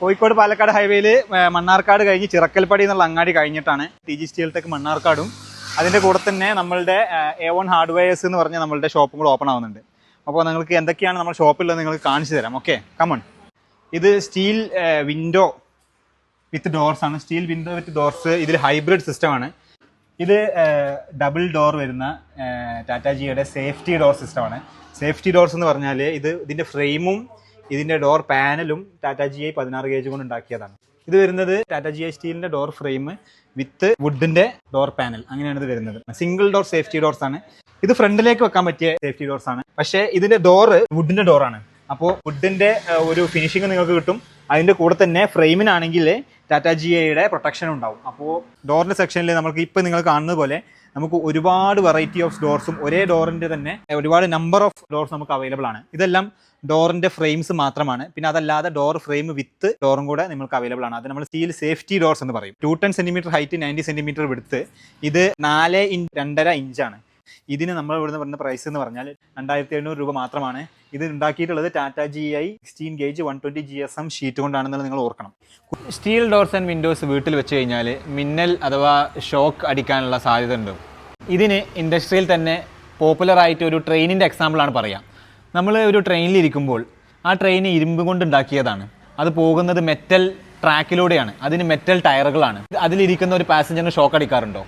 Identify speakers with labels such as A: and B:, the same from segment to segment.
A: കോഴിക്കോട് പാലക്കാട് ഹൈവേയിൽ മണ്ണാർക്കാട് കഴിഞ്ഞ് ചിറക്കൽപ്പടി എന്നുള്ള അങ്ങാടി കഴിഞ്ഞിട്ടാണ് ടി ജി സ്റ്റീൽ ടെക് മണ്ണാർക്കാടും. അതിന്റെ കൂടെ തന്നെ നമ്മളുടെ എ വൺ ഹാർഡ്വെയർസ് എന്ന് പറഞ്ഞ നമ്മളുടെ ഷോപ്പും കൂടെ ഓപ്പൺ ആവുന്നുണ്ട്. അപ്പോൾ നിങ്ങൾക്ക് എന്തൊക്കെയാണ് നമ്മുടെ ഷോപ്പിലുള്ളത് നിങ്ങൾക്ക് കാണിച്ചു തരാം. ഓക്കെ കമൺ ഇത് സ്റ്റീൽ വിൻഡോ വിത്ത് ഡോർസ് ആണ്. സ്റ്റീൽ വിൻഡോ വിത്ത് ഡോർസ് ഇതിൽ ഹൈബ്രിഡ് സിസ്റ്റം ആണ്. ഇത് ഡബിൾ ഡോർ വരുന്ന ടാറ്റാജിയുടെ സേഫ്റ്റി ഡോർ സിസ്റ്റമാണ് സേഫ്റ്റി ഡോർസ് എന്ന് പറഞ്ഞാൽ ഇത് ഇതിന്റെ ഫ്രെയിമും ഇതിന്റെ ഡോർ പാനലും ടാറ്റ ജി ഐ പതിനാറ് ഗേജ് കൊണ്ട് ഉണ്ടാക്കിയതാണ്. ഇത് വരുന്നത് ടാറ്റ ജി ഐ സ്റ്റീലിന്റെ ഡോർ ഫ്രെയിം വിത്ത് വുഡിന്റെ ഡോർ പാനൽ അങ്ങനെയാണ് ഇത് വരുന്നത്. സിംഗിൾ ഡോർ സേഫ്റ്റി ഡോർസ് ആണ്. ഇത് ഫ്രണ്ടിലേക്ക് വെക്കാൻ പറ്റിയ സേഫ്റ്റി ഡോർസ് ആണ്. പക്ഷേ ഇതിന്റെ ഡോറ് വുഡിന്റെ ഡോറാണ് അപ്പോൾ വുഡിന്റെ ഒരു ഫിനിഷിംഗ് നിങ്ങൾക്ക് കിട്ടും. അതിന്റെ കൂടെ തന്നെ ഫ്രെയിമിനാണെങ്കിൽ ടാറ്റ ജി ഐയുടെ പ്രൊട്ടക്ഷൻ ഉണ്ടാവും. അപ്പോൾ ഡോറിന്റെ സെക്ഷനിൽ നമുക്ക് ഇപ്പം നിങ്ങൾ കാണുന്നത് പോലെ നമുക്ക് ഒരുപാട് വെറൈറ്റി ഓഫ് ഡോർസും ഒരേ ഡോറിന്റെ തന്നെ ഒരുപാട് നമ്പർ ഓഫ് ഡോർസ് നമുക്ക് അവൈലബിൾ ആണ്. ഇതെല്ലാം ഡോറിന്റെ ഫ്രെയിംസ് മാത്രമാണ്. പിന്നെ അതല്ലാതെ ഡോർ ഫ്രെയിം വിത്ത് ഡോറും കൂടെ നിങ്ങൾക്ക് അവൈലബിൾ ആണ്. അത് നമ്മൾ സ്റ്റീൽ സേഫ്റ്റി ഡോർസ് എന്ന് പറയും. Two ten centimetre height ninety centimetre വിടുത്ത് ഇത് നാല് ഇഞ്ച് രണ്ടര ഇഞ്ചാണ് ഇതിന് നമ്മൾ ഇവിടുന്ന് പറഞ്ഞ പ്രൈസ് എന്ന് പറഞ്ഞാൽ രണ്ടായിരത്തി എണ്ണൂറ് രൂപ മാത്രമാണ്. ഇത് ഉണ്ടാക്കിയിട്ടുള്ളത് Tata G I sixteen gauge one twenty G S M sheet കൊണ്ടാണെന്നുള്ളത് നിങ്ങൾ ഓർക്കണം.
B: സ്റ്റീൽ ഡോർസ് ആൻഡ് വിൻഡോസ് വീട്ടിൽ വെച്ച് കഴിഞ്ഞാൽ മിന്നൽ അഥവാ ഷോക്ക് അടിക്കാനുള്ള സാധ്യത ഉണ്ട്. ഇതിന് ഇൻഡസ്ട്രിയിൽ തന്നെ പോപ്പുലറായിട്ട് ഒരു ട്രെയിനിന്റെ എക്സാമ്പിളാണ് പറയാം. നമ്മൾ ഒരു ട്രെയിനിൽ ഇരിക്കുമ്പോൾ ആ ട്രെയിൻ ഇരുമ്പ് കൊണ്ട് ഉണ്ടാക്കിയതാണ്. അത് പോകുന്നത് മെറ്റൽ ട്രാക്കിലൂടെയാണ് അതിന് മെറ്റൽ ടയറുകളാണ്. അതിലിരിക്കുന്ന ഒരു പാസഞ്ചറിന് ഷോക്ക് അടിക്കാറുണ്ടോ?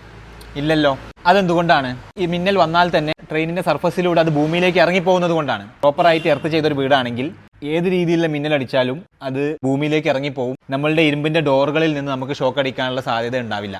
B: ഇല്ലല്ലോ. അതെന്തുകൊണ്ടാണ്? ഈ മിന്നൽ വന്നാൽ തന്നെ ട്രെയിനിന്റെ സർഫസിലൂടെ അത് ഭൂമിയിലേക്ക് ഇറങ്ങിപ്പോകുന്നത് കൊണ്ടാണ്. പ്രോപ്പറായിട്ട് എർത്ത് ചെയ്തൊരു വീടാണെങ്കിൽ ഏത് രീതിയിലുള്ള മിന്നലടിച്ചാലും അത് ഭൂമിയിലേക്ക് ഇറങ്ങിപ്പോവും. നമ്മളുടെ ഇരുമ്പിന്റെ ഡോറുകളിൽ നിന്ന് നമുക്ക് ഷോക്ക് അടിക്കാനുള്ള സാധ്യത ഉണ്ടാവില്ല.